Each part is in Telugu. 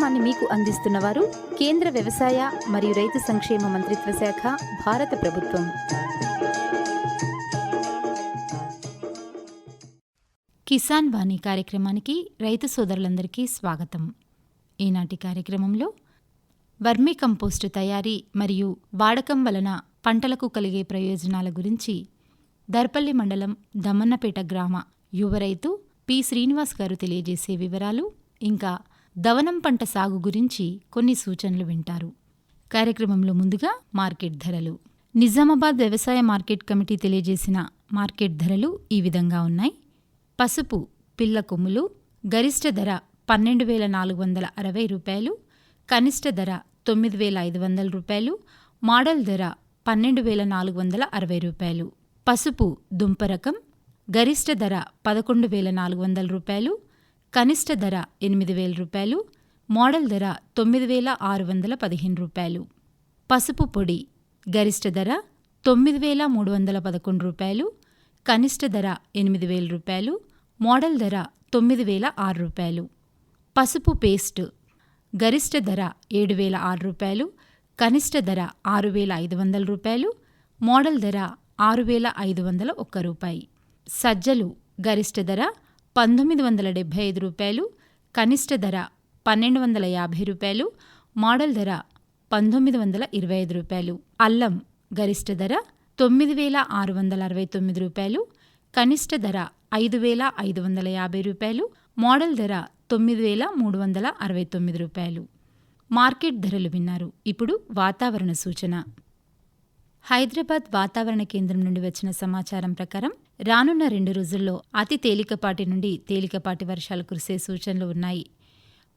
కార్యక్రమాన్ని మీకు అందిస్తున్నవారు కేంద్ర వ్యవసాయ మరియు రైతు సంక్షేమ మంత్రిత్వ శాఖ భారత ప్రభుత్వం. కిసాన్ వాణి కార్యక్రమానికి రైతు సోదరులందరికీ స్వాగతం. ఈనాటి కార్యక్రమంలో వర్మీ కంపోస్టు తయారీ మరియు వాడకం వలన పంటలకు కలిగే ప్రయోజనాల గురించి దర్పల్లి మండలం దమ్మన్నపేట గ్రామ యువ రైతు పి శ్రీనివాస్ గారు తెలియజేసే వివరాలు ఇంకా దవనం పంట సాగు గురించి కొన్ని సూచనలు వింటారు. కార్యక్రమంలో ముందుగా మార్కెట్ ధరలు. నిజామాబాద్ వ్యవసాయ మార్కెట్ కమిటీ తెలియజేసిన మార్కెట్ ధరలు ఈ విధంగా ఉన్నాయి. పసుపు పిల్ల కొమ్ములు గరిష్ట ధర పన్నెండు వేల నాలుగు వందల అరవై రూపాయలు కనిష్ట ధర తొమ్మిది వేల ఐదు వందల రూపాయలు మోడల్ ధర పన్నెండు వేల నాలుగు వందల అరవై రూపాయలు. పసుపు దుంప రకం గరిష్ట ధర పదకొండు వేల నాలుగు వందల రూపాయలు కనిష్ట ధర ఎనిమిది వేల రూపాయలు మోడల్ ధర తొమ్మిది వేల ఆరు వందల పదిహేను రూపాయలు. పసుపు పొడి గరిష్ట ధర తొమ్మిది వేల మూడు వందల పదకొండు రూపాయలు కనిష్ట ధర ఎనిమిది వేల రూపాయలు మోడల్ ధర తొమ్మిది వేల ఆరు రూపాయలు. పసుపు పేస్ట్ గరిష్ట ధర ఏడు వేల ఆరు రూపాయలు కనిష్ట ధర ఆరు వేల ఐదు వందల రూపాయలు మోడల్ ధర ఆరు వేల ఐదు వందల ఒక్క రూపాయి. సజ్జలు గరిష్ట ధర పంతొమ్మిది వందల డెబ్భై ఐదు రూపాయలు కనిష్ట ధర పన్నెండు వందల యాభై రూపాయలు మోడల్ ధర పంతొమ్మిది వందల ఇరవై ఐదు రూపాయలు. అల్లం గరిష్ట ధర తొమ్మిది వేల ఆరు వందల అరవై తొమ్మిది రూపాయలు కనిష్ట ధర ఐదు వేల ఐదు వందల యాభై రూపాయలు మోడల్ ధర తొమ్మిది వేల మూడు వందల అరవై తొమ్మిది రూపాయలు. మార్కెట్ ధరలు విన్నారు. ఇప్పుడు వాతావరణ సూచన. హైదరాబాద్ వాతావరణ కేంద్రం నుండి వచ్చిన సమాచారం ప్రకారం రానున్న రెండు రోజుల్లో అతి తేలికపాటి నుండి తేలికపాటి వర్షాలు కురిసే సూచనలు ఉన్నాయి.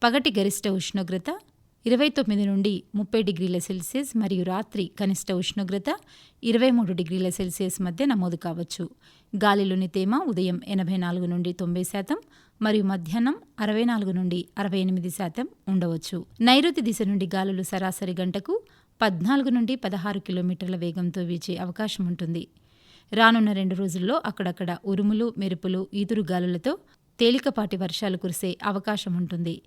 పగటి గరిష్ట ఉష్ణోగ్రత ఇరవై తొమ్మిది నుండి ముప్పై డిగ్రీల సెల్సియస్ మరియు రాత్రి కనిష్ట ఉష్ణోగ్రత ఇరవై మూడు డిగ్రీల సెల్సియస్ మధ్య నమోదు కావచ్చు. గాలిలోని తేమ ఉదయం ఎనభై నాలుగు నుండి తొంభై శాతం మరియు మధ్యాహ్నం అరవై నాలుగు నుండి అరవై ఎనిమిది శాతం ఉండవచ్చు. నైరుతి దిశ నుండి గాలులు సరాసరి గంటకు పద్నాలుగు నుండి పదహారు కిలోమీటర్ల వేగంతో వీచే అవకాశం ఉంటుంది. రానున్న రెండు రోజుల్లో అక్కడక్కడ ఉరుములు మెరుపులు ఈదురు గాలులతో తేలికపాటి వర్షాలు కురిసే అవకాశం ఉంటుంది.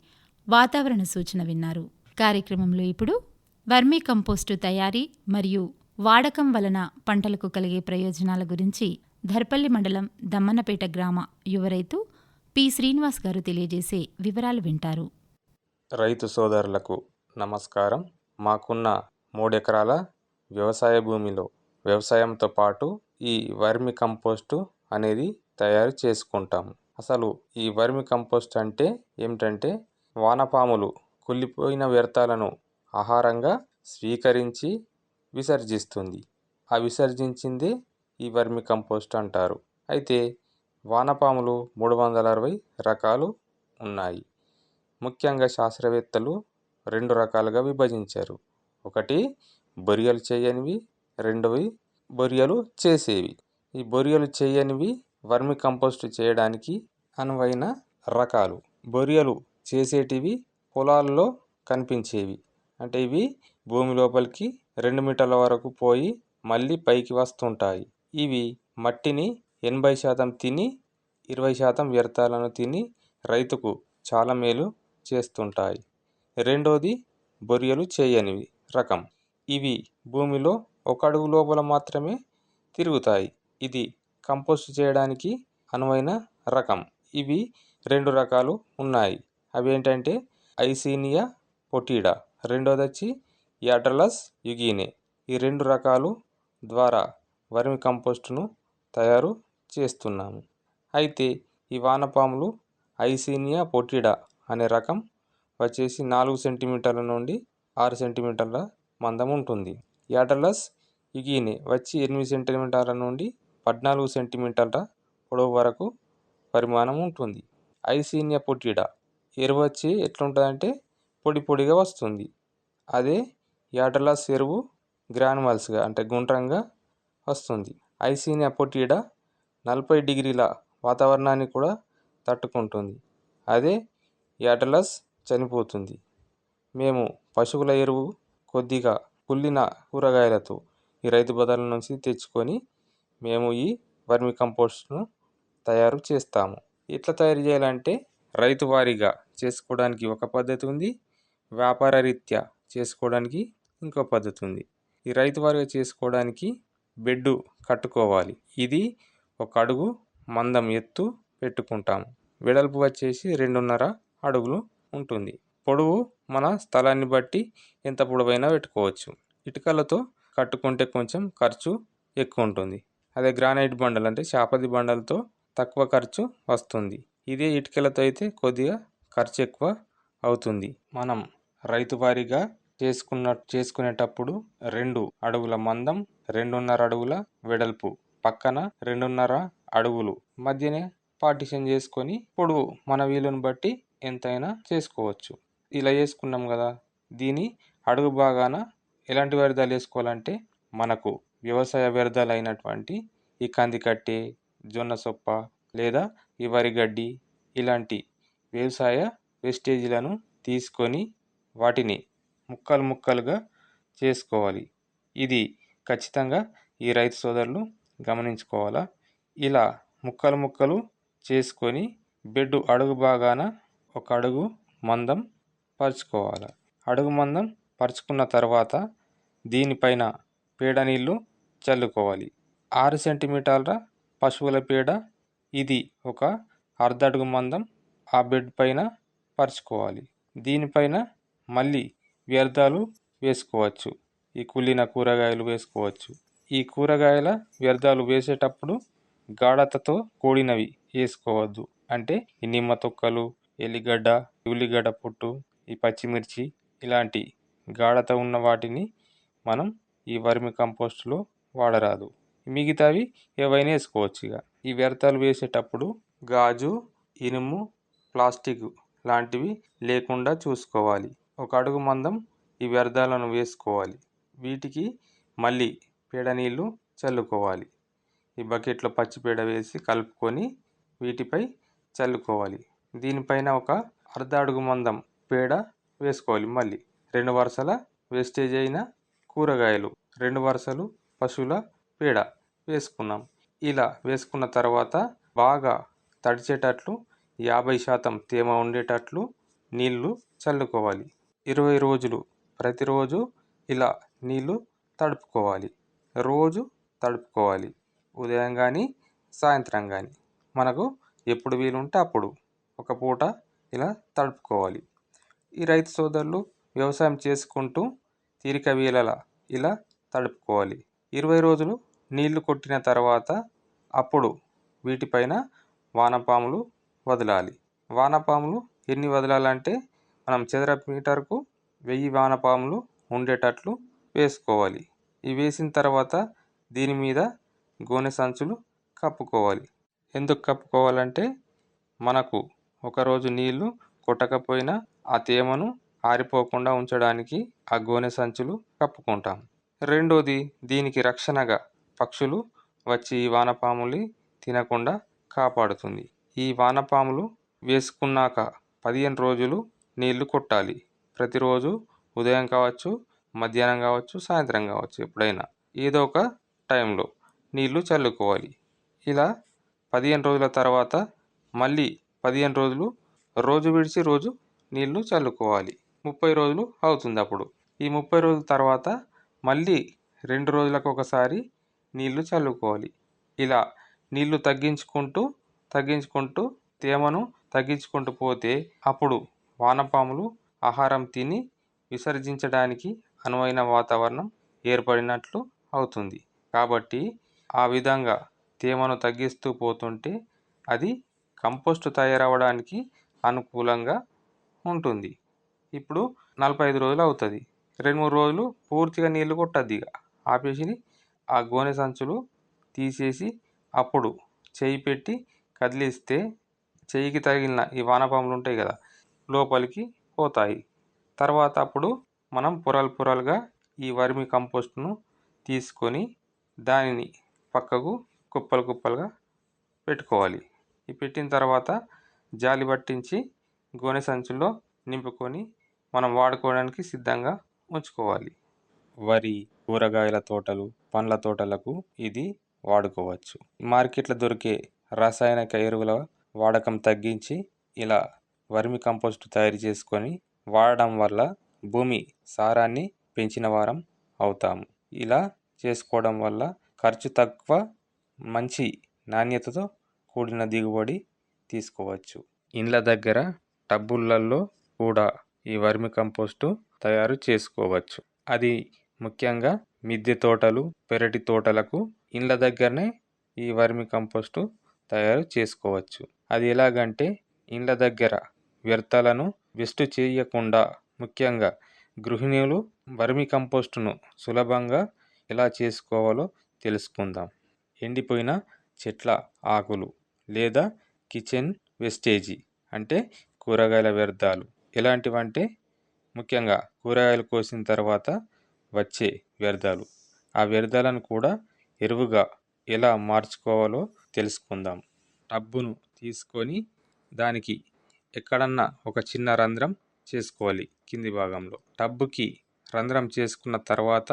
వాతావరణ సూచన విన్నారు. కార్యక్రమంలో ఇప్పుడు వర్మీ కంపోస్టు తయారీ మరియు వాడకం వలన పంటలకు కలిగే ప్రయోజనాల గురించి ధర్పల్లి మండలం దమ్మన్నపేట గ్రామ యువ రైతు పి. శ్రీనివాస్ గారు తెలియజేసే వివరాలు వింటారు. రైతు సోదరులకు నమస్కారం. మాకున్న మూడెకరాల వ్యవసాయ భూమిలో వ్యవసాయంతో పాటు ఈ వర్మి కంపోస్టు అనేది తయారు చేసుకుంటాము. అసలు ఈ వర్మి కంపోస్ట్ అంటే ఏమిటంటే వానపాములు కుళ్ళిపోయిన వ్యర్థాలను ఆహారంగా స్వీకరించి విసర్జిస్తుంది. ఆ విసర్జించింది ఈ వర్మి కంపోస్ట్ అంటారు. అయితే వానపాములు మూడు వందల అరవై రకాలు ఉన్నాయి. ముఖ్యంగా శాస్త్రవేత్తలు రెండు రకాలుగా విభజించారు. ఒకటి బొరియలు చేయనివి రెండవి బొరియలు చేసేవి. ఈ బొరియలు చేయనివి వర్మి కంపోస్ట్ చేయడానికి అనువైన రకాలు. బొరియలు చేసేటివి పొలాల్లో కనిపించేవి. అంటే ఇవి భూమి లోపలికి రెండు మీటర్ల వరకు పోయి మళ్ళీ పైకి వస్తుంటాయి. ఇవి మట్టిని ఎనభై శాతం తిని ఇరవై శాతం వ్యర్థాలను తిని రైతుకు చాలా మేలు చేస్తుంటాయి. రెండోది బొరియలు చేయనివి రకం. ఇవి భూమిలో ఒక అడుగు లోపల మాత్రమే తిరుగుతాయి. ఇది కంపోస్ట్ చేయడానికి అనువైన రకం. ఇవి రెండు రకాలు ఉన్నాయి. అవి ఏంటంటే ఐసీనియా పొటీడా రెండోది వచ్చి యాడ్రలస్ యుగీనే. ఈ రెండు రకాలు ద్వారా వర్మి కంపోస్టును తయారు చేస్తున్నాము. అయితే ఈ వానపాములు ఐసీనియా పొటీడా అనే రకం వచ్చేసి నాలుగు సెంటీమీటర్ల నుండి ఆరు సెంటీమీటర్ల మందం ఉంటుంది. యాటలస్ యుగీనే వచ్చి ఎనిమిది సెంటీమీటర్ల నుండి పద్నాలుగు సెంటీమీటర్ల పొడవు వరకు పరిమాణం ఉంటుంది. ఐసీనియా పొట్టిడ ఎరువు వచ్చి ఎట్లుంటుందంటే పొడి పొడిగా వస్తుంది. అదే యాటలాస్ ఎరువు గ్రానువల్స్గా అంటే గుండ్రంగా వస్తుంది. ఐసీనియా పొట్టిడ నలభై డిగ్రీల వాతావరణాన్ని కూడా తట్టుకుంటుంది. అదే యాటలస్ చనిపోతుంది. మేము పశువుల ఎరువు కొద్దిగా కుళ్ళిన కూరగాయలతో ఈ రైతు బజార్ల నుంచి తెచ్చుకొని మేము ఈ వర్మి కంపోస్ట్ను తయారు చేస్తాము. ఎట్లా తయారు చేయాలంటే రైతు వారీగా చేసుకోవడానికి ఒక పద్ధతి ఉంది. వ్యాపార రీత్యా చేసుకోవడానికి ఇంకో పద్ధతి ఉంది. ఈ రైతు వారీగా చేసుకోవడానికి బెడ్డు కట్టుకోవాలి. ఇది ఒక అడుగు మందం ఎత్తు పెట్టుకుంటాము వెడల్పు వచ్చేసి రెండున్నర అడుగులు ఉంటుంది. పొడవు మన స్థలాన్ని బట్టి ఎంత పొడవైనా పెట్టుకోవచ్చు. ఇటుకలతో కట్టుకుంటే కొంచెం ఖర్చు ఎక్కువ ఉంటుంది అదే గ్రానైట్ బండలు అంటే చాపది బండలతో తక్కువ ఖర్చు వస్తుంది. ఇదే ఇటుకలతో అయితే కొద్దిగా ఖర్చు ఎక్కువ అవుతుంది. మనం రైతు వారీగా చేసుకున్న చేసుకునేటప్పుడు రెండు అడుగుల మందం రెండున్నర అడుగుల వెడల్పు పక్కన రెండున్నర అడుగులు మధ్యనే పార్టిషన్ చేసుకొని పొడవు మన వీలుని బట్టి ఎంతైనా చేసుకోవచ్చు. ఇలా చేసుకున్నాం కదా. దీని అడుగు భాగాన ఎలాంటి వ్యర్థాలు వేసుకోవాలంటే మనకు వ్యవసాయ వ్యర్థాలు అయినటువంటి ఈ కంది కట్టె జొన్న సొప్ప లేదా ఈ వరి గడ్డి ఇలాంటి వ్యవసాయ వేస్టేజీలను తీసుకొని వాటిని ముక్కలు ముక్కలుగా చేసుకోవాలి. ఇది ఖచ్చితంగా ఈ రైతు సోదరులు గమనించుకోవాలా? ఇలా ముక్కలు ముక్కలు చేసుకొని బెడ్ అడుగు భాగాన ఒక అడుగు మందం పరుచుకోవాలి? అడుగు మందం పరుచుకున్న తర్వాత దీనిపైన పేడ నీళ్ళు చల్లుకోవాలి. ఆరు సెంటీమీటర్ల పశువుల పేడ ఇది ఒక అర్ధడుగు మందం ఆ బెడ్ పైన పరుచుకోవాలి. దీనిపైన మళ్ళీ వ్యర్థాలు వేసుకోవచ్చు. ఈ కుళ్ళిన కూరగాయలు వేసుకోవచ్చు. ఈ కూరగాయల వ్యర్థాలు వేసేటప్పుడు గాఢతతో కూడినవి వేసుకోవద్దు. అంటే ఈ నిమ్మ తొక్కలు ఎల్లిగడ్డ ఉల్లిగడ్డ పొట్టు ఈ పచ్చిమిర్చి ఇలాంటి గాఢత ఉన్న వాటిని మనం ఈ వర్మి కంపోస్ట్లో వాడరాదు. మిగతావి ఏవైనా వేసుకోవచ్చు ఇక ఈ వ్యర్థాలు వేసేటప్పుడు గాజు ఇనుము ప్లాస్టిక్ లాంటివి లేకుండా చూసుకోవాలి. ఒక అడుగు మందం ఈ వ్యర్థాలను వేసుకోవాలి. వీటికి మళ్ళీ పేడ నీళ్ళు చల్లుకోవాలి. ఈ బకెట్లో పచ్చిపేడ వేసి కలుపుకొని వీటిపై చల్లుకోవాలి. దీనిపైన ఒక అర్ధ అడుగు మందం పేడ వేసుకోవాలి మళ్ళీ. రెండు వరుసల వేస్టేజ్ అయిన కూరగాయలు రెండు వరుసలు పశువుల పేడ వేసుకున్నాం. ఇలా వేసుకున్న తర్వాత బాగా తడిచేటట్లు యాభై శాతం తేమ ఉండేటట్లు నీళ్ళు చల్లుకోవాలి. ఇరవై రోజులు ప్రతిరోజు ఇలా నీళ్ళు తడుపుకోవాలి. రోజు తడుపుకోవాలి. ఉదయం కానీ సాయంత్రం కానీ మనకు ఎప్పుడు వీలుంటే అప్పుడు ఒక పూట ఇలా తడుపుకోవాలి. ఈ రైతు సోదరులు వ్యవసాయం చేసుకుంటూ తీరిక వేళలా ఇలా తడుపుకోవాలి. ఇరవై రోజులు నీళ్ళు కొట్టిన తర్వాత అప్పుడు వీటిపైన వానపాములు వదలాలి. వానపాములు ఎన్ని వదలాలంటే మనం చదరపు మీటర్కు వెయ్యి వానపాములు ఉండేటట్లు వేసుకోవాలి. ఇవి వేసిన తర్వాత దీని మీద గోనె సంచులు కప్పుకోవాలి. ఎందుకు కప్పుకోవాలంటే మనకు ఒకరోజు నీళ్ళు కొట్టకపోయినా ఆ తేమను ఆరిపోకుండా ఉంచడానికి ఆ గోనె సంచులు కప్పుకుంటాం. రెండోది దీనికి రక్షణగా పక్షులు వచ్చి ఈ వానపాములు తినకుండా కాపాడుతుంది. ఈ వానపాములు వేసుకున్నాక పదిహేను రోజులు నీళ్ళు కొట్టాలి. ప్రతిరోజు ఉదయం కావచ్చు మధ్యాహ్నం కావచ్చు సాయంత్రం కావచ్చు ఎప్పుడైనా. ఏదో ఒక టైంలో నీళ్ళు చల్లుకోవాలి. ఇలా పదిహేను రోజుల తర్వాత మళ్ళీ పదిహేను రోజులు రోజు విడిచి రోజు నీళ్ళు చల్లుకోవాలి. ముప్పై రోజులు అవుతుంది అప్పుడు. ఈ ముప్పై రోజుల తర్వాత మళ్ళీ రెండు రోజులకు ఒకసారి నీళ్ళు చల్లుకోవాలి. ఇలా నీళ్ళు తగ్గించుకుంటూ తగ్గించుకుంటూ తేమను తగ్గించుకుంటూ పోతే అప్పుడు వానపాములు ఆహారం తిని విసర్జించడానికి అనువైన వాతావరణం ఏర్పడినట్లు అవుతుంది. కాబట్టి ఆ విధంగా తేమను తగ్గిస్తూ పోతుంటే అది కంపోస్ట్ తయారవడానికి అనుకూలంగా ఉంటుంది. ఇప్పుడు నలభై ఐదు రోజులు అవుతుంది. రెండు మూడు రోజులు పూర్తిగా నీళ్ళు కొట్టద్దు ఇక. ఆపేసి ఆ గోనె సంచులు తీసేసి అప్పుడు చేయి పెట్టి కదిలిస్తే చెయ్యికి తగిలిన ఈ వానపాములు ఉంటాయి కదా లోపలికి పోతాయి. తర్వాత అప్పుడు మనం పొరలు పొరలుగా ఈ వర్మి కంపోస్ట్ను తీసుకొని దానిని పక్కకు కుప్పలు కుప్పలుగా పెట్టుకోవాలి. ఈ పెట్టిన తర్వాత జాలి పట్టించి గోనె సంచుల్లో నింపుకొని మనం వాడుకోవడానికి సిద్ధంగా ఉంచుకోవాలి. వరి కూరగాయల తోటలు పండ్ల తోటలకు ఇది వాడుకోవచ్చు. మార్కెట్లో దొరికే రసాయనిక ఎరువుల వాడకం తగ్గించి ఇలా వర్మి కంపోస్ట్ తయారు చేసుకొని వాడడం వల్ల భూమి సారాన్ని పెంచిన వారం అవుతాము ఇలా చేసుకోవడం వల్ల ఖర్చు తక్కువ మంచి నాణ్యతతో కూడిన దిగుబడి తీసుకోవచ్చు. ఇండ్ల దగ్గర టబ్బులలో కూడా ఈ వర్మి కంపోస్టు తయారు చేసుకోవచ్చు. అది ముఖ్యంగా మిద్దె తోటలు పెరటి తోటలకు ఇండ్ల దగ్గరనే ఈ వర్మి కంపోస్టు తయారు చేసుకోవచ్చు. అది ఎలాగంటే ఇండ్ల దగ్గర వ్యర్థాలను వేస్ట్ చేయకుండా ముఖ్యంగా గృహిణులు వర్మి కంపోస్టును సులభంగా ఎలా చేసుకోవాలో తెలుసుకుందాం. ఎండిపోయిన చెట్ల ఆకులు లేదా కిచెన్ వెస్టేజీ అంటే కూరగాయల వ్యర్థాలు. ఎలాంటివంటే ముఖ్యంగా కూరగాయలు కోసిన తర్వాత వచ్చే వ్యర్థాలు. ఆ వ్యర్థాలను కూడా ఎరువుగా ఎలా మార్చుకోవాలో తెలుసుకుందాం. టబ్బును తీసుకొని దానికి ఎక్కడన్నా ఒక చిన్న రంధ్రం చేసుకోవాలి కింది భాగంలో. టబ్బుకి రంధ్రం చేసుకున్న తర్వాత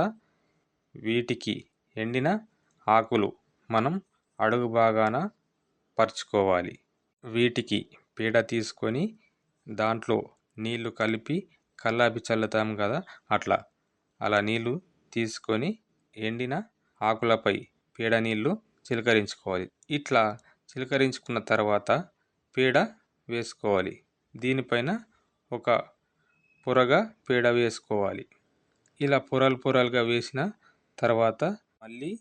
వీటికి ఎండిన ఆకులు మనం అడుగు భాగాన పరుచుకోవాలి. వీటికి పీడ తీసుకొని దాంట్లో నీళ్ళు కలిపి కల్లాపి చల్లుతాం కదా అట్లా. అలా నీళ్ళు తీసుకొని ఎండిన ఆకులపై పేడ నీళ్ళు చిలకరించుకోవాలి. ఇట్లా చిలకరించుకున్న తర్వాత పేడ వేసుకోవాలి. దీనిపైన ఒక పొరగా పేడ వేసుకోవాలి. ఇలా పొరలు పొరలుగా వేసిన తర్వాత మళ్ళీ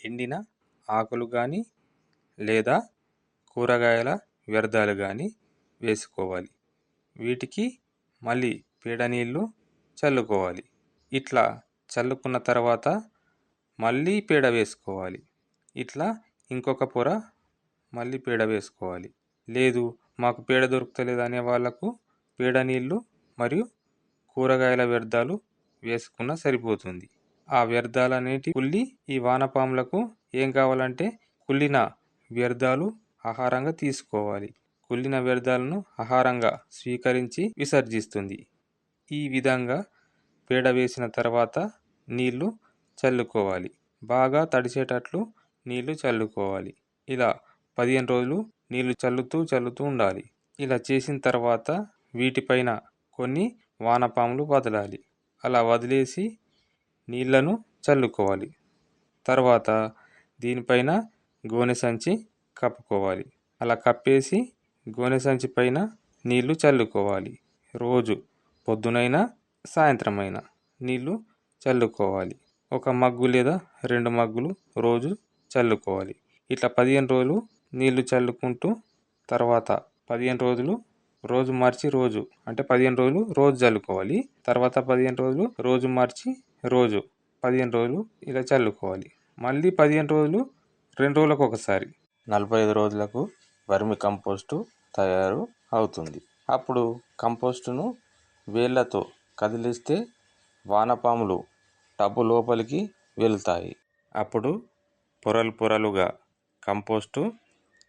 ఎండిన ఆకులు కానీ లేదా కూరగాయల వ్యర్థాలు కానీ వేసుకోవాలి. వీటికి మళ్ళీ పేడ నీళ్ళు చల్లుకోవాలి. ఇట్లా చల్లుకున్న తర్వాత మళ్ళీ పేడ వేసుకోవాలి. ఇట్లా ఇంకొక పొర మళ్ళీ పేడ వేసుకోవాలి. లేదు మాకు పేడ దొరుకుతలేదు అనే వాళ్ళకు పేడ నీళ్ళు మరియు కూరగాయల వ్యర్థాలు వేసుకున్న సరిపోతుంది. ఆ వ్యర్థాలనేటి కుళ్ళి ఈ వానపాములకు ఏం కావాలంటే కుళ్ళిన వ్యర్థాలు ఆహారంగా తీసుకోవాలి. కుళ్ళిన వ్యర్థాలను ఆహారంగా స్వీకరించి విసర్జిస్తుంది. ఈ విధంగా పేడ వేసిన తర్వాత నీళ్ళు చల్లుకోవాలి. బాగా తడిసేటట్లు నీళ్ళు చల్లుకోవాలి. ఇలా పదిహేను రోజులు నీళ్ళు చల్లుతూ చల్లుతూ ఉండాలి. ఇలా చేసిన తర్వాత వీటిపైన కొన్ని వానపాములు వదలాలి. అలా వదిలేసి నీళ్ళను చల్లుకోవాలి. తర్వాత దీనిపైన గోనె సంచి కప్పుకోవాలి. అలా కప్పేసి గోనె సంచి పైన నీళ్ళు చల్లుకోవాలి. రోజు పొద్దునైనా సాయంత్రమైనా నీళ్ళు చల్లుకోవాలి. ఒక మగ్గు లేదా రెండు మగ్గులు రోజు చల్లుకోవాలి. ఇట్లా పదిహేను రోజులు నీళ్ళు చల్లుకుంటూ తర్వాత పదిహేను రోజులు రోజు మార్చి రోజు అంటే పదిహేను రోజులు రోజు చల్లుకోవాలి. తర్వాత పదిహేను రోజులు రోజు మార్చి రోజు పదిహేను రోజులు ఇలా చల్లుకోవాలి. మళ్ళీ పదిహేను రోజులు రెండు రోజులకు ఒకసారి. నలభై ఐదు రోజులకు వర్మి కంపోస్టు తయారు అవుతుంది. అప్పుడు కంపోస్టును వేళ్ళతో కదిలిస్తే వానపాములు టబ్బు లోపలికి వెళ్తాయి. అప్పుడు పొరలు పొరలుగా కంపోస్టు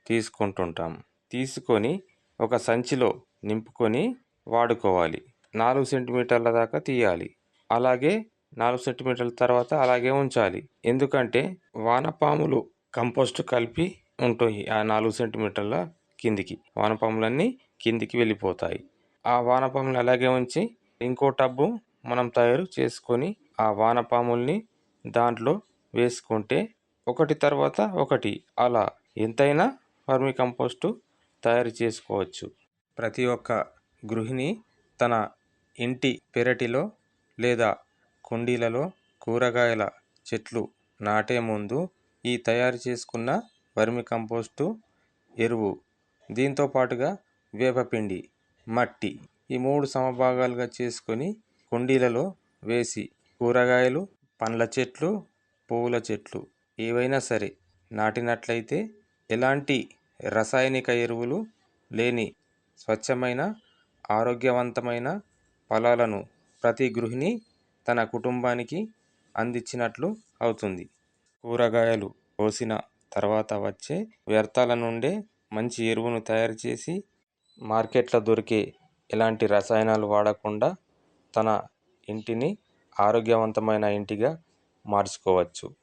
తీసుకుంటుంటాం. తీసుకొని ఒక సంచిలో నింపుకొని వాడుకోవాలి. నాలుగు సెంటీమీటర్ల దాకా తీయాలి. అలాగే నాలుగు సెంటీమీటర్ల తర్వాత అలాగే ఉంచాలి. ఎందుకంటే వానపాములు కంపోస్ట్ కలిపి ఉంటాయి ఆ నాలుగు సెంటీమీటర్ల కిందికి. వానపాములన్నీ కిందికి వెళ్ళిపోతాయి. ఆ వానపాములు అలాగే ఉంచి ఇంకో టబ్బు మనం తయారు చేసుకొని ఆ వానపాముల్ని దాంట్లో వేసుకుంటే ఒకటి తర్వాత ఒకటి అలా ఎంతైనా వర్మి కంపోస్టు తయారు చేసుకోవచ్చు. ప్రతి ఒక్క గృహిణి తన ఇంటి పెరటిలో లేదా కుండీలలో కూరగాయల చెట్లు నాటే ముందు ఈ తయారు చేసుకున్న వర్మి కంపోస్టు ఎరువు దీంతో పాటుగా వేపపిండి మట్టి ఈ మూడు సమభాగాలుగా చేసుకొని కుండీలలో వేసి కూరగాయలు పండ్ల చెట్లు పువ్వుల చెట్లు ఏవైనా సరే నాటినట్లయితే ఎలాంటి రసాయనిక ఎరువులు లేని స్వచ్ఛమైన ఆరోగ్యవంతమైన ఫలాలను ప్రతి గృహిణి తన కుటుంబానికి అందించినట్లు అవుతుంది. కూరగాయలు కోసిన తర్వాత వచ్చే వ్యర్థాల నుండే మంచి ఎరువును తయారు చేసి మార్కెట్లో దొరికే ఎలాంటి రసాయనాలు వాడకుండా తన ఇంటిని ఆరోగ్యవంతమైన ఇంటిగా మార్చుకోవచ్చు.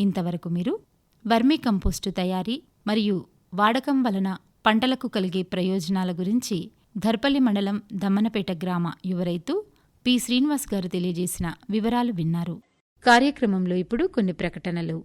ఇంతవరకు మీరు వర్మీ కంపోస్టు తయారీ మరియు వాడకం వలన పంటలకు కలిగే ప్రయోజనాల గురించి ధర్పల్లి మండలం దమ్మనపేట గ్రామ యువ రైతు పి. శ్రీనివాస్ గారు తెలియజేసిన వివరాలు విన్నారు. కార్యక్రమంలో ఇప్పుడు కొన్ని ప్రకటనలు.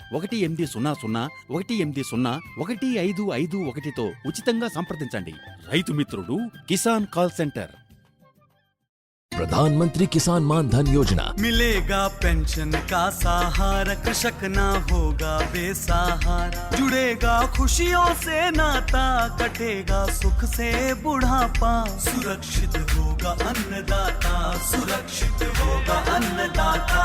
ఒకటి ఎనిమిది సున్నా సున్నా ఒకటి ఎనిమిది సున్నా ఒకటి ఐదు ఐదు ఒకటితో ఉచితంగా సంప్రదించండి రైతు మిత్రుడు కిసాన్ కాల్ సెంటర్ प्रधानमंत्री किसान मान धन योजना मिलेगा पेंशन का सहारा कृषक ना होगा बेसहारा जुड़ेगा खुशियों से नाता कटेगा सुख से बुढ़ापा सुरक्षित होगा अन्नदाता सुरक्षित होगा अन्नदाता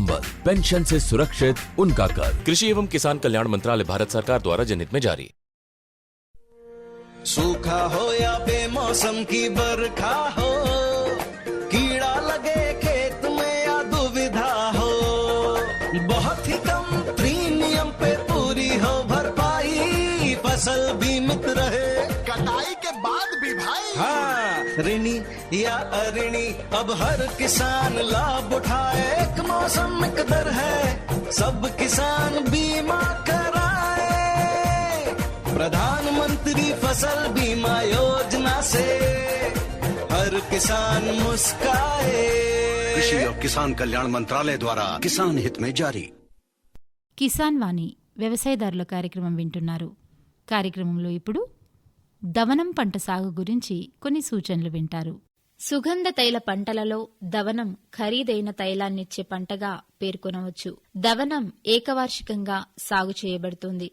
संबल पेंशन से सुरक्षित उनका कर कृषि एवं किसान कल्याण मंत्रालय भारत सरकार द्वारा जनहित में जारी। सूखा हो या बेमौसम की बरखा हो कीड़ा लगे खेत में या दुविधा हो बहुत ही कम प्रीमियम पे पूरी हो भरपाई फ़सल बीमित रहे। कटाई के बाद भी भाई। हाँ ऋणी या अऋणी अब हर किसान लाभ उठाए एक मौसम एक दर है सब किसान बीमा कराए प्रधानमंत्री फसल बीमा योजना से हर किसान मुस्काए कृषि और किसान कल्याण मंत्रालय द्वारा किसान हित में जारी కిసాన్ వాణి వ్యవసాయదారుల కార్యక్రమం వింటున్నారు కార్యక్రమంలో ఇప్పుడు దవనం పంట సాగు గురించి కొన్ని సూచనలు వింటారు సుగంధ తైల పంటలలో దవనం ఖరీదైన తైలాన్నిచ్చే పంటగా పేర్కొనవచ్చు. దవనం ఏకవార్షికంగా సాగు చేయబడుతుంది.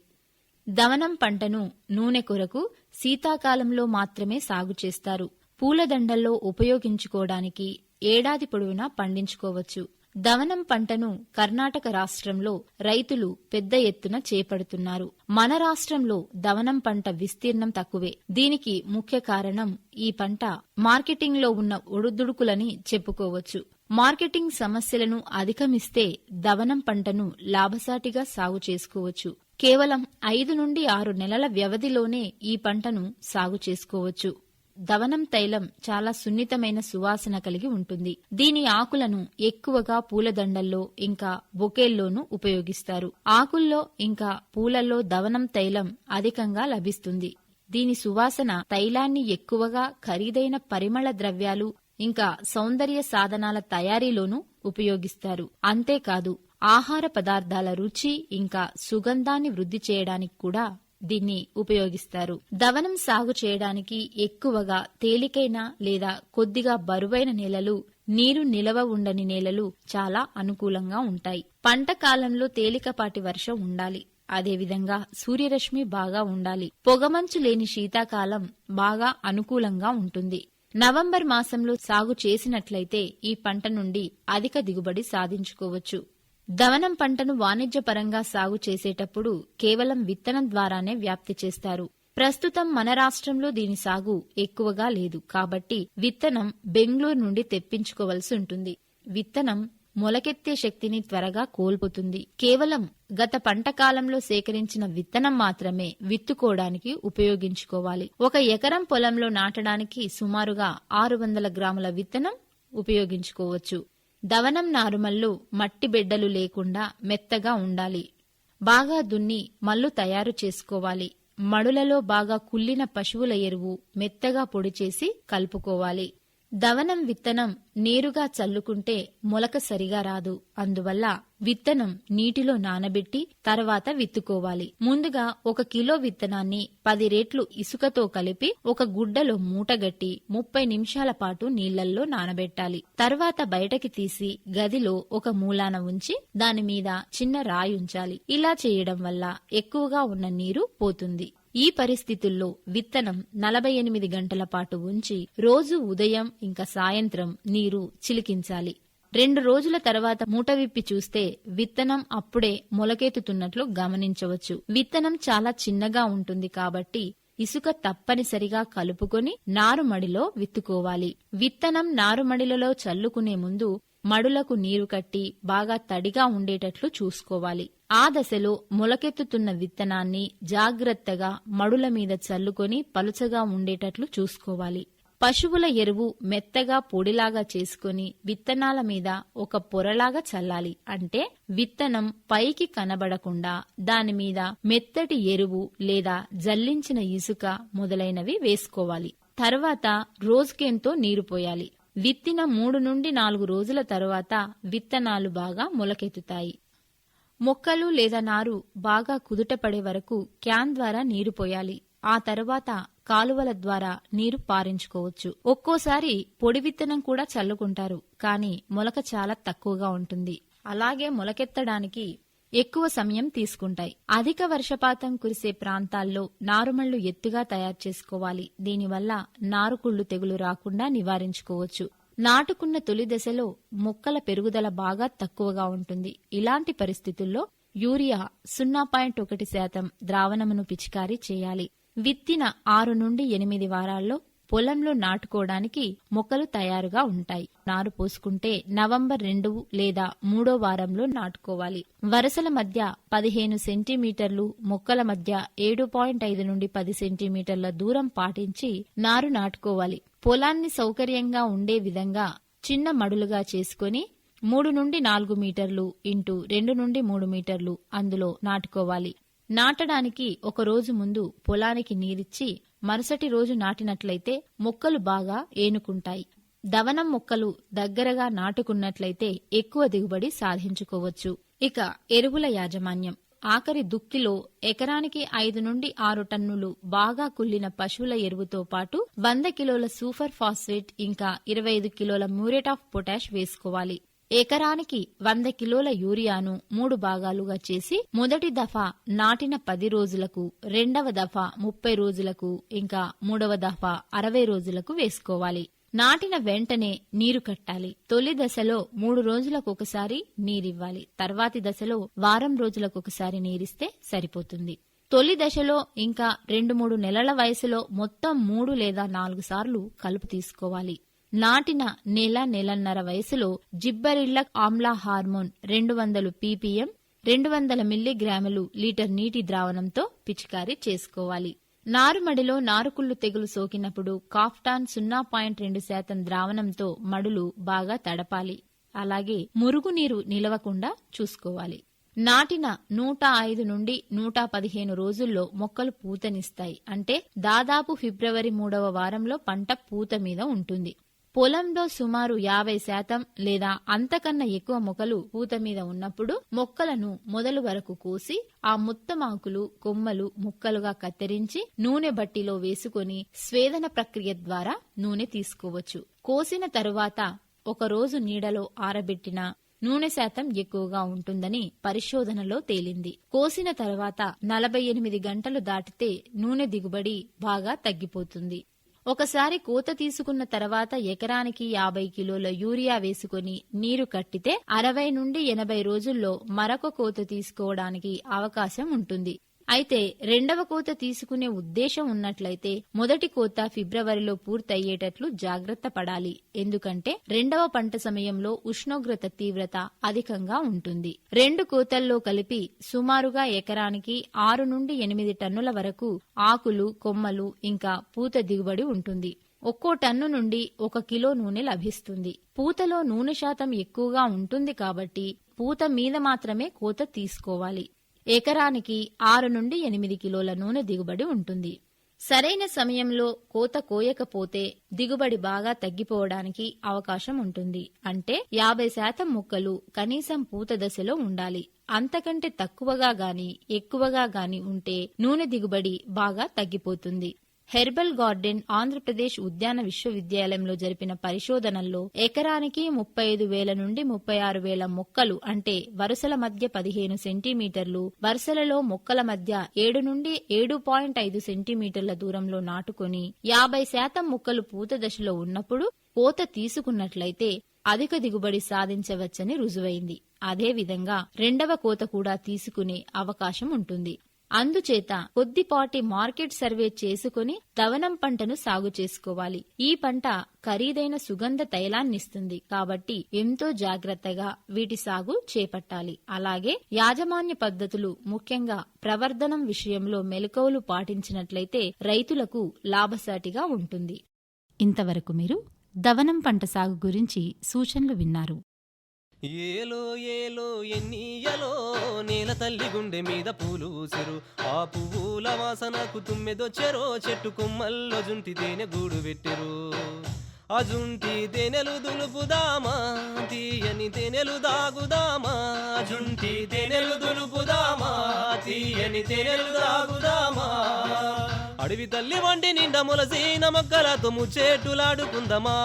దవనం పంటను నూనె కొరకు శీతాకాలంలో మాత్రమే సాగు చేస్తారు. పూలదండల్లో ఉపయోగించుకోవడానికి ఏడాది పొడవునా పండించుకోవచ్చు. దవనం పంటను కర్ణాటక రాష్ట్రంలో రైతులు పెద్ద ఎత్తున చేపడుతున్నారు. మన రాష్ట్రంలో దవనం పంట విస్తీర్ణం తక్కువే. దీనికి ముఖ్య కారణం ఈ పంట మార్కెటింగ్లో ఉన్న ఒడుదుడుకులని చెప్పుకోవచ్చు. మార్కెటింగ్ సమస్యలను అధిగమిస్తే దవనం పంటను లాభసాటిగా సాగు చేసుకోవచ్చు. కేవలం ఐదు నుండి ఆరు నెలల వ్యవధిలోనే ఈ పంటను సాగు చేసుకోవచ్చు. దవనం తైలం చాలా సున్నితమైన సువాసన కలిగి ఉంటుంది. దీని ఆకులను ఎక్కువగా పూలదండల్లో ఇంకా బొకేల్లోనూ ఉపయోగిస్తారు. ఆకుల్లో ఇంకా పూలల్లో దవనం తైలం అధికంగా లభిస్తుంది. దీని సువాసన తైలాన్ని ఎక్కువగా ఖరీదైన పరిమళ ద్రవ్యాలు ఇంకా సౌందర్య సాధనాల తయారీలోనూ ఉపయోగిస్తారు. అంతేకాదు ఆహార పదార్థాల రుచి ఇంకా సుగంధాన్ని వృద్ధి చేయడానికి కూడా దీన్ని ఉపయోగిస్తారు. దవనం సాగు చేయడానికి ఎక్కువగా తేలికైన లేదా కొద్దిగా బరువైన నేలలు నీరు నిలవ ఉండని నేలలు చాలా అనుకూలంగా ఉంటాయి. పంట కాలంలో తేలికపాటి వర్షం ఉండాలి. అదేవిధంగా సూర్యరశ్మి బాగా ఉండాలి. పొగమంచు లేని శీతాకాలం బాగా అనుకూలంగా ఉంటుంది. నవంబర్ మాసంలో సాగు చేసినట్లయితే ఈ పంట నుండి అధిక దిగుబడి సాధించుకోవచ్చు. దవనం పంటను వాణిజ్యపరంగా సాగు చేసేటప్పుడు కేవలం విత్తనం ద్వారానే వ్యాప్తి చేస్తారు. ప్రస్తుతం మన రాష్ట్రంలో దీని సాగు ఎక్కువగా లేదు. కాబట్టి విత్తనం బెంగళూరు నుండి తెప్పించుకోవలసి ఉంటుంది. విత్తనం మొలకెత్తే శక్తిని త్వరగా కోల్పోతుంది. కేవలం గత పంట కాలంలో సేకరించిన విత్తనం మాత్రమే విత్తుకోవడానికి ఉపయోగించుకోవాలి. ఒక ఎకరం పొలంలో నాటడానికి సుమారుగా ఆరు వందల గ్రాముల విత్తనం ఉపయోగించుకోవచ్చు. దవనం నారుమల్లు మట్టి బిడ్డలు లేకుండా మెత్తగా ఉండాలి. బాగా దున్ని మల్లు తయారు చేసుకోవాలి. మడులలో బాగా కుళ్ళిన పశువుల ఎరువు మెత్తగా పొడి చేసి కలుపుకోవాలి. దవనం విత్తనం నేరుగా చల్లుకుంటే మొలక సరిగా రాదు. అందువల్ల విత్తనం నీటిలో నానబెట్టి తర్వాత విత్తుకోవాలి. ముందుగా ఒక కిలో విత్తనాన్ని పది రేట్లు ఇసుకతో కలిపి ఒక గుడ్డలో మూటగట్టి ముప్పై నిమిషాల పాటు నీళ్ళల్లో నానబెట్టాలి. తర్వాత బయటకి తీసి గదిలో ఒక మూలాన ఉంచి దాని మీద చిన్న రాయి ఉంచాలి. ఇలా చేయడం వల్ల ఎక్కువగా ఉన్న నీరు పోతుంది. ఈ పరిస్థితుల్లో విత్తనం నలభై ఎనిమిది గంటల పాటు ఉంచి రోజు ఉదయం ఇంకా సాయంత్రం నీరు చిలికించాలి. రెండు రోజుల తర్వాత మూట విప్పి చూస్తే విత్తనం అప్పుడే మొలకెత్తుతున్నట్లు గమనించవచ్చు. విత్తనం చాలా చిన్నగా ఉంటుంది కాబట్టి ఇసుక తప్పనిసరిగా కలుపుకొని నారుమడిలో విత్తుకోవాలి. విత్తనం నారుమడిలలో చల్లుకునే ముందు మడులకు నీరు కట్టి బాగా తడిగా ఉండేటట్లు చూసుకోవాలి. ఆ దశలో మొలకెత్తుతున్న విత్తనాన్ని జాగ్రత్తగా మడుల మీద చల్లుకొని పలుచగా ఉండేటట్లు చూసుకోవాలి. పశువుల ఎరువు మెత్తగా పొడిలాగా చేసుకుని విత్తనాల మీద ఒక పొరలాగా చల్లాలి. అంటే విత్తనం పైకి కనబడకుండా దాని మీద మెత్తటి ఎరువు లేదా జల్లించిన ఇసుక మొదలైనవి వేసుకోవాలి. తర్వాత రోజుకెంతో నీరు పోయాలి. విత్తిన మూడు నుండి నాలుగు రోజుల తరువాత విత్తనాలు బాగా మొలకెత్తుతాయి. మొక్కలు లేదా నారు బాగా కుదుటపడే వరకు క్యాన్ ద్వారా నీరు పోయాలి. ఆ తర్వాత కాలువల ద్వారా నీరు పారించుకోవచ్చు. ఒక్కోసారి పొడి విత్తనం కూడా చల్లుకుంటారు కానీ మొలక చాలా తక్కువగా ఉంటుంది. అలాగే మొలకెత్తడానికి ఎక్కువ సమయం తీసుకుంటాయి. అధిక వర్షపాతం కురిసే ప్రాంతాల్లో నారుమళ్ళు ఎత్తుగా తయారు చేసుకోవాలి. దీనివల్ల నారుకుళ్ళు తెగులు రాకుండా నివారించుకోవచ్చు. నాటుకున్న తొలి దశలో మొక్కల పెరుగుదల బాగా తక్కువగా ఉంటుంది. ఇలాంటి పరిస్థితుల్లో యూరియా సున్నా పాయింట్ ఒకటి శాతం ద్రావణమును పిచికారీ చేయాలి. విత్తిన ఆరు నుండి ఎనిమిది వారాల్లో పొలంలో నాటుకోవడానికి మొక్కలు తయారుగా ఉంటాయి. నారు పోసుకుంటే నవంబర్ రెండు లేదా మూడో వారంలో నాటుకోవాలి. వరుసల మధ్య పదిహేను సెంటీమీటర్లు మొక్కల మధ్య ఏడు పాయింట్ ఐదు నుండి పది సెంటీమీటర్ల దూరం పాటించి నారు నాటుకోవాలి. పొలాన్ని సౌకర్యంగా ఉండే విధంగా చిన్న మడులుగా చేసుకుని మూడు నుండి నాలుగు మీటర్లు ఇంటూ రెండు నుండి మూడు మీటర్లు అందులో నాటుకోవాలి. నాటడానికి ఒక రోజు ముందు పొలానికి నీరిచ్చి మరుసటి రోజు నాటినట్లయితే మొక్కలు బాగా ఏనుకుంటాయి. దవనం మొక్కలు దగ్గరగా నాటుకున్నట్లయితే ఎక్కువ దిగుబడి సాధించుకోవచ్చు. ఇక ఎరువుల యాజమాన్యం. ఆఖరి దుక్కిలో ఎకరానికి ఐదు నుండి ఆరు టన్నులు బాగా కుల్లిన పశువుల ఎరువుతో పాటు వంద కిలోల సూపర్ ఫాస్ఫేట్ ఇంకా ఇరవై ఐదు కిలోల మ్యూరేట్ ఆఫ్ పొటాష్ వేసుకోవాలి. ఎకరానికి వంద కిలోల యూరియాను మూడు భాగాలుగా చేసి మొదటి దఫా నాటిన పది రోజులకు రెండవ దఫా ముప్పై రోజులకు ఇంకా మూడవ దఫా అరవై రోజులకు వేసుకోవాలి. నాటిన వెంటనే నీరు కట్టాలి. తొలి దశలో మూడు రోజులకు ఒకసారి నీరివ్వాలి. తర్వాతి దశలో వారం రోజులకు ఒకసారి నీరిస్తే సరిపోతుంది. తొలి దశలో ఇంకా రెండు మూడు నెలల వయసులో మొత్తం మూడు లేదా నాలుగు సార్లు కలుపు తీసుకోవాలి. నాటిన నెల నెలన్నర వయసులో జిబ్బరిల్లక్ ఆమ్లా హార్మోన్ రెండు వందలు పీపీఎం రెండు వందల మిల్లీగ్రాములు లీటర్ నీటి ద్రావణంతో పిచికారీ చేసుకోవాలి. నారుమడిలో నారుకుళ్ళు తెగులు సోకినప్పుడు కాఫ్టాన్ సున్నా పాయింట్ రెండు శాతం ద్రావణంతో మడులు బాగా తడపాలి. అలాగే మురుగునీరు నిలవకుండా చూసుకోవాలి. నాటిన నూట ఐదు నుండి నూట పదిహేను రోజుల్లో మొక్కలు పూతనిస్తాయి. అంటే దాదాపు ఫిబ్రవరి మూడవ వారంలో పంట పూత మీద ఉంటుంది. పొలంలో సుమారు యాభై శాతం లేదా అంతకన్నా ఎక్కువ మొక్కలు పూత మీద ఉన్నప్పుడు మొక్కలను మొదలు వరకు కోసి ఆ ముత్తమాకులు ఆకులు కొమ్మలు ముక్కలుగా కత్తిరించి నూనె బట్టిలో వేసుకొని స్వేదన ప్రక్రియ ద్వారా నూనె తీసుకోవచ్చు. కోసిన తరువాత ఒక రోజు నీడలో ఆరబెట్టిన నూనె శాతం ఎక్కువగా ఉంటుందని పరిశోధనలో తేలింది. కోసిన తర్వాత నలభై ఎనిమిది గంటలు దాటితే నూనె దిగుబడి బాగా తగ్గిపోతుంది. ఒకసారి కోత తీసుకున్న తర్వాత ఎకరానికి యాభై కిలోల యూరియా వేసుకుని నీరు కట్టితే అరవై నుండి ఎనభై రోజుల్లో మరొక కోత తీసుకోవడానికి అవకాశం ఉంటుంది. అయితే రెండవ కోత తీసుకునే ఉద్దేశం ఉన్నట్లయితే మొదటి కోత ఫిబ్రవరిలో పూర్తయ్యేటట్లు జాగ్రత్త పడాలి. ఎందుకంటే రెండవ పంట సమయంలో ఉష్ణోగ్రత తీవ్రత అధికంగా ఉంటుంది. రెండు కోతల్లో కలిపి సుమారుగా ఎకరానికి ఆరు నుండి ఎనిమిది టన్నుల వరకు ఆకులు కొమ్మలు ఇంకా పూత దిగుబడి ఉంటుంది. ఒక్కో టన్ను నుండి ఒక కిలో నూనె లభిస్తుంది. పూతలో నూనె శాతం ఎక్కువగా ఉంటుంది కాబట్టి పూత మీద మాత్రమే కోత తీసుకోవాలి. ఎకరానికి ఆరు నుండి ఎనిమిది కిలోల నూనె దిగుబడి ఉంటుంది. సరైన సమయంలో కోత కోయకపోతే దిగుబడి బాగా తగ్గిపోవడానికి అవకాశం ఉంటుంది. అంటే యాభై శాతం మొక్కలు కనీసం పూత దశలో ఉండాలి. అంతకంటే తక్కువగా గాని ఎక్కువగా గాని ఉంటే నూనె దిగుబడి బాగా తగ్గిపోతుంది. హెర్బల్ గార్డెన్ ఆంధ్రప్రదేశ్ ఉద్యాన విశ్వవిద్యాలయంలో జరిపిన పరిశోధనల్లో ఎకరానికి ముప్పై ఐదు వేల నుండి ముప్పై ఆరు వేల మొక్కలు అంటే వరుసల మధ్య పదిహేను సెంటీమీటర్లు వరుసలలో మొక్కల మధ్య ఏడు నుండి ఏడు పాయింట్ ఐదు సెంటీమీటర్ల దూరంలో నాటుకొని యాభై శాతం మొక్కలు పూత దశలో ఉన్నప్పుడు కోత తీసుకున్నట్లయితే అధిక దిగుబడి సాధించవచ్చని రుజువైంది. అదేవిధంగా రెండవ కోత కూడా తీసుకునే అవకాశం ఉంటుంది. అందుచేత కొద్దిపాటి మార్కెట్ సర్వే చేసుకుని దవనం పంటను సాగు చేసుకోవాలి. ఈ పంట ఖరీదైన సుగంధ తైలాన్నిస్తుంది. కాబట్టి ఎంతో జాగ్రత్తగా వీటి సాగు చేపట్టాలి. అలాగే యాజమాన్య పద్ధతులు ముఖ్యంగా ప్రవర్ధనం విషయంలో మెలకువలు పాటించినట్లయితే రైతులకు లాభసాటిగా ఉంటుంది. ఇంతవరకు మీరు దవనం పంట సాగు గురించి సూచనలు విన్నారు. ఏలో ఏలో ఎన్నియలో నేల తల్లి గుండె మీద పూలు ఊసిరు. ఆ పువ్వుల వాసనకు తుమ్మెదొచ్చెరో చెట్టు కొమ్మల్లో జుంటి తేనె గూడు పెట్టిరు. ఆ జుంటి తేనెలు దులుపుదామా తీయని తేనెలు దాగుదామా? జుంటి తేనెలు దులుపుదామా తీయని తేనెలు దాగుదామా? అడవి తల్లి వంటి నిండా ములసీన మొక్కలతో ముచ్చేట్టులాడుకుందమా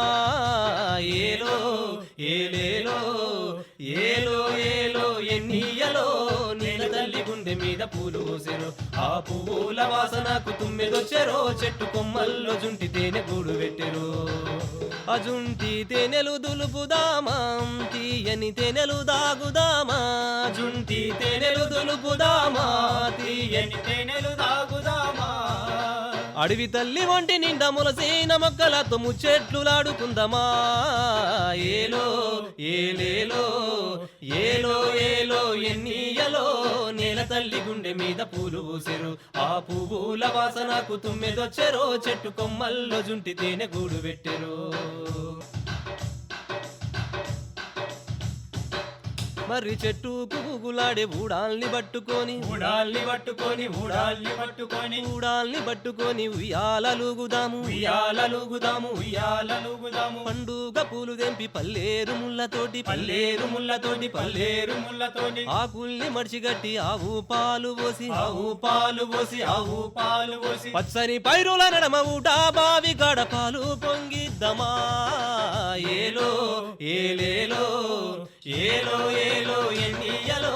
ఏలో ఏలేలో ఏలో ఏలో ఎన్నియలో నీళ్ళ తల్లి గుండె మీద పూలు పూసెరు ఆ పువ్వుల వాసనకు తుమ్మెదొచ్చెరో చెట్టు కొమ్మల్లో జుంటి తేనె గూడు పెట్టెరు ఆ జుంటి తేనెలు దులుపుదామా తీయని తేనెలు దాగుదామా? జుంటి తేనెలు దులుపుదామా తీయని తేనెలు దాగుదామా? అడవి తల్లి వంటి నిండా ములసీన మొక్కలతో ముచ్చెట్లులాడుకుందమా? ఏలో ఏలేలో ఏలో ఏలో ఎన్నియలో నేల తల్లి గుండె మీద పూలు పూసెరు. ఆ పువ్వుల వాసనకు తుమ్మెదొచ్చెరో చెట్టు కొమ్మల్లో జుంటి తేనె గూడు పెట్టెరు. మర్రి చెట్టు పువ్వులాడే ఊడాల్ని పట్టుకొని ఊడాల్ని పట్టుకొని ఊడాల్ని పట్టుకొని. ఊడాల్ని పట్టుకొని ఉయ్యాలలుగుదాము ఉయ్యాలలుగుదాము ఉయ్యాలలుగుదాము పండుగ పూలు తెంపి పల్లేరు ముళ్ళతోటి. పల్లేరు ముళ్ళతోటి పల్లేరు ముళ్ళతోటి. ఆకుల్ని మడిచిగట్టి ఆవు పాలు పోసి ఆవు పాలు పోసి ఆవు పాలు పోసి. పచ్చని పైరుల నడమ ఊటా బావి గడ పాలు పొంగిద్దమా? ఏలో ఏలేలో ఏలో ఏలో ఎన్నియలో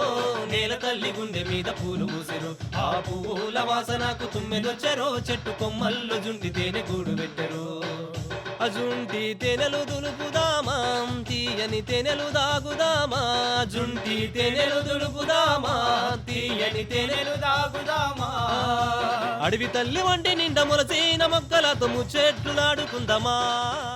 నేల తల్లి గుండె మీద పూలు పూసెరు. ఆ పువ్వుల వాసనకు తుమ్మెదొచ్చారో చెట్టు కొమ్మల్లో జుంటి తేనె గూడు పెట్టరు. అజుంటి తేనెలు దులుపుదామా తీయని తేనెలు దాగుదామా. జుంటి తేనెలు దులుపుదామా తీయని తేనెలు దాగుదామా. అడవి తల్లి వంటి నిండా ములసీన మొక్కలతో ముచ్చెట్లులాడుకుందామా నాడుకుందామా.